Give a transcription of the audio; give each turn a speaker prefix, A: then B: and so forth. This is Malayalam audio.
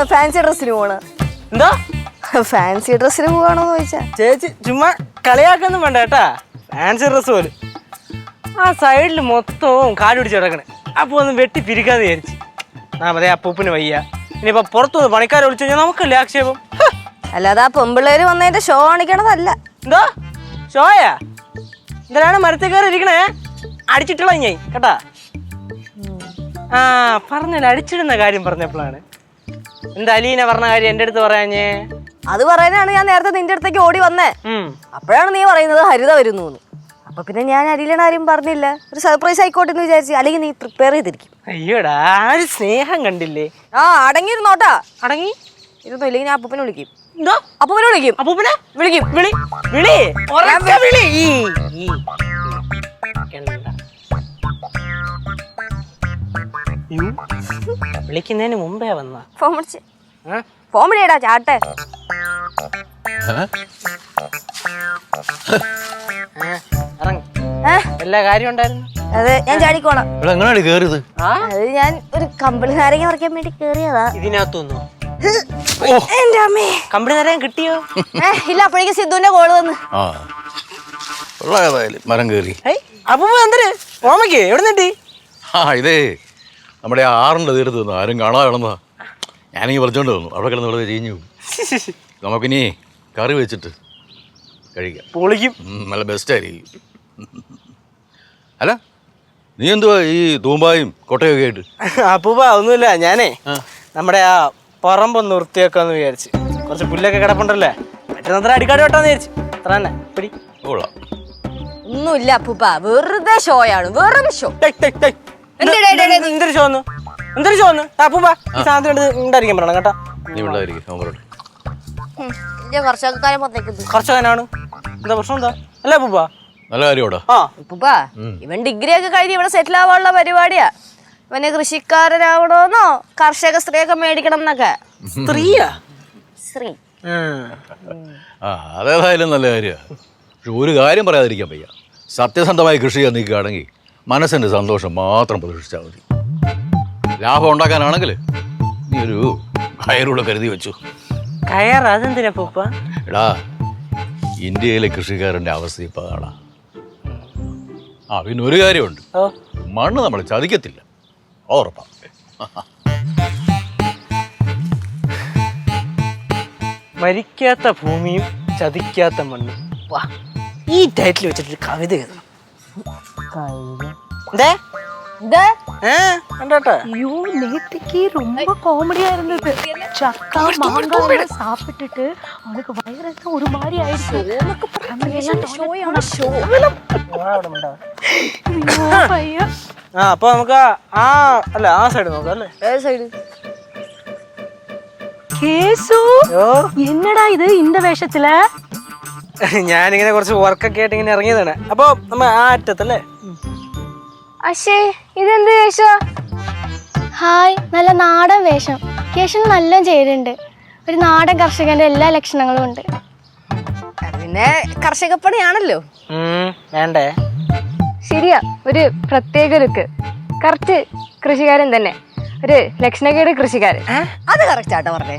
A: പോണ് ഫാൻസി ഡ്രസ്സിന് പോവാണ്.
B: എന്താ?
A: ഫാൻസി ഡ്രസ്സിന് പോവാണോന്ന് ചോദിച്ചാ.
B: ചേച്ചി ചുമ്മാ കളിയാക്കൊന്നും വേണ്ട കേട്ടാ. ഫാൻസി ഡ്രസ് പോലും. ആ സൈഡിൽ മൊത്തവും കാട് പിടിച്ച് കിടക്കണേ. അപ്പൊ ഒന്ന് വെട്ടി പിരിക്കാന്ന് വിചാരിച്ചു. ആ മതി അപ്പൂപ്പിന് വയ്യ. ഇനിയിപ്പോ പുറത്തുനിന്ന് പണിക്കാരെ വിളിച്ചു കഴിഞ്ഞാൽ നമുക്കല്ലേ ആക്ഷേപം?
A: അല്ലാതെ ആ പെമ്പിള്ളേര് വന്നതിന്റെ ഷോ കാണിക്കണതല്ല.
B: എന്താ? ഷോയാ എന്തിനാണ് മരത്തിൽ കയറി ഇരിക്കണേ? അടിച്ചിട്ടുള്ള ഞാൻ കേട്ടാ? ആ പറഞ്ഞല്ലോ അടിച്ചിടുന്ന കാര്യം പറഞ്ഞപ്പോഴാണ്. എന്താ അലീന പറഞ്ഞ കാര്യം എന്റെ അടുത്ത് പറയാഞ്ഞേ?
A: അത് പറയാനാണ് ഞാൻ നേരത്തെ നിന്റെ അടുത്തേക്ക് ഓടി വന്നേ. അപ്പോഴാണ് നീ പറയുന്നത് ഹരിത വരുന്നു അപ്പൊ പിന്നെ ഞാൻ അരിയിലാണ് ആരും പറഞ്ഞില്ല. ഒരു സർപ്രൈസ് ആയിക്കോട്ടെ എന്ന് വിചാരിച്ചു. അല്ലെങ്കിൽ നീ പ്രിപ്പയർ ചെയ്തിരിക്കും.
B: അയ്യോടാ ഒരു സ്നേഹം കണ്ടില്ലേ?
A: ആ അടങ്ങിയിരുന്നോട്ടാ
B: അടങ്ങി?
A: ഇരുന്നു ഇല്ലെങ്കിൽ ഞാൻ അപ്പൂപ്പനെ വിളിക്കും.
B: എന്തോ?
A: അപ്പൂപ്പനെ വിളിക്കും.
B: അപ്പൂപ്പനെ?
A: വിളിക്കും.
B: വിളി വിളി. ഉറക്കെ വിളി. വിളിക്കുന്നതിന് മുമ്പേ വന്ന
A: ഫോൺ വിളിച്ച്. ഫോൺ വിളിയടാ ചാട്ടെ.
B: എല്ലാ കാര്യം ഉണ്ടായിരുന്നു?
A: അതെ ഞാൻ ചാടിക്കോണം
C: ഇവിടെ എങ്ങനെയാണ്
A: അത് ഞാൻ ഒരു കമ്പിളി നാരങ്ങ പറിക്കാൻ വേണ്ടി കേറിയതാ.
B: ഇതിനകത്തൊന്നു
A: എന്റെ അമ്മേ.
B: കമ്പിളി നാരങ്ങ കിട്ടിയോ?
A: ഇല്ല അപ്പോഴേക്കും സിദ്ധുവിന്റെ കോൾ വന്ന്.
C: മരം
B: കേറി. അപ്പൊ എന്തര് ഓമയ്ക്ക് എവിടെ നിട്ടി
C: ആ ഇതേ. നമ്മുടെ ആ ആറിന്റെ തീരത്ത് നിന്ന് ആരും കാണാതെ കിടന്നതാ. ഞാനീ പറിച്ചോണ്ട് വന്നു. അവിടെ കിടന്ന് ഇവിടെ ചീഞ്ഞു പോകും നമുക്കിനി കറി വെച്ചിട്ട് കഴിക്കാം.
B: പൊളിക്കും.
C: നല്ല നല്ല ബെസ്റ്റായിരിക്കും അല്ല നീ എന്തുവാ ഈ തൂമ്പായും കൊട്ടയൊക്കെ ആയിട്ട്?
B: അപ്പൂപ്പ ഒന്നുമില്ല. ഞാനേ നമ്മുടെ ആ പറമ്പൊന്ന് വൃത്തിയാക്കാന്ന് വിചാരിച്ച്. കുറച്ച് പുല്ലൊക്കെ കിടപ്പുണ്ടല്ലേ? പറ്റുന്നത്ര അടിക്കാട് വെട്ടാന്ന് വിചാരിച്ചു. അത്ര തന്നെ. പിടി.
A: ഒന്നുമില്ല അപ്പൂപ്പ. വെറുതെ ഷോയാണ് വെറും ഷോ
B: എന്തൊരു ഷോ എന്തൊരു അപ്പൂപ്പ ഈ സാധനത്തിന് ഉണ്ടായിരിക്കാൻ പറയണം കേട്ടോ. കർഷകനാണ് എന്താ പ്രശ്നം എന്താ? അല്ലേ അപ്പൂപ്പ
C: നല്ല കാര്യമാടാ
B: ആ.
A: ഇവൻ ഡിഗ്രി ഒക്കെ കഴിഞ്ഞ് ഇവിടെ സെറ്റിൽ ആവാനുള്ള പരിപാടിയാ. ഇവന് കൃഷിക്കാരനാവണോന്നോ? കർഷക സ്ത്രീയൊക്കെ മേടിക്കണം എന്നൊക്കെ.
B: സ്ത്രീയാ?
A: സ്ത്രീ.
C: ആ. അതേതായാലും നല്ല കാര്യമാണ് പക്ഷെ ഒരു കാര്യം പറയാതിരിക്കാൻ പയ്യ സത്യസന്ധമായി കൃഷി ചെയ്യാൻ നിൽക്കുകയാണെങ്കിൽ മനസ്സിന്റെ സന്തോഷം മാത്രം പ്രതീക്ഷിച്ചാൽ മതി. ലാഭം ഉണ്ടാക്കാനാണെങ്കിൽ നീ ഒരു കയറൂടെ കരുതി വെച്ചു.
B: കയർ അതെന്തിനാ പൂപ്പ?
C: എടാ ഇന്ത്യയിലെ കൃഷിക്കാരന്റെ അവസ്ഥ ഇപ്പം കാണാം. ആ പിന്നെ ഒരു കാര്യമുണ്ട്. മണ്ണ് നമ്മൾ ചതിക്കത്തില്ല. ഉറപ്പാ.
B: മരിക്കാത്ത ഭൂമിയും ചതിക്കാത്ത മണ്ണും. ഈ ടൈറ്റിൽ വെച്ചിട്ടൊരു കവിത എഴുതണം. എന്തേ
A: ഇത്
B: ഏ കണ്ടോട്ടെ
D: ஐயோ நேற்றுக்கு ரொம்ப காமெடியா இருந்தது சக்கா மாங்காய் எல்லாம் சாப்பிட்டுட்டு அவனுக்கு வயிறெல்லாம் ஒரு மாதிரி ஆயிடுச்சு நம்ம எல்லாம் ஐயோ, பையா
B: ആ അപ്പൊ നമുക്ക് ആ- ആ അല്ല ആ സൈഡ് നോക്കാം അല്ലേ
A: ഏത് സൈഡ്
D: கேசு
B: ഓ
D: என்னடா இது இந்த வேஷத்துல
B: ഞാനിങ്ങനെ കുറച്ച് വർക്കൊക്കെ ആയിട്ട് ഇങ്ങനെ ഇറങ്ങിയതാണ്. അപ്പൊ നമ്മ ആ അറ്റത്തല്ലേ?
E: അശേ ഇതെന്ത് വേഷോ? ഹായ് നല്ല നാടൻ വേഷം. കേശൻ നല്ല ചേരുണ്ട് ഒരു നാടൻ കർഷകന്റെ എല്ലാ ലക്ഷണങ്ങളും ഉണ്ട്.
A: പിന്നെ കർഷകപ്പണിയാണല്ലോ.
B: വേണ്ടേ?
F: ശരിയാ ഒരു പ്രത്യേക ലുക്ക്. കറക്റ്റ് കൃഷിക്കാരൻ തന്നെ. ഒരു ലക്ഷണക്കേട് കൃഷിക്കാരൻ.
A: അത് കറക്റ്റ് ആട്ടോ പറഞ്ഞേ.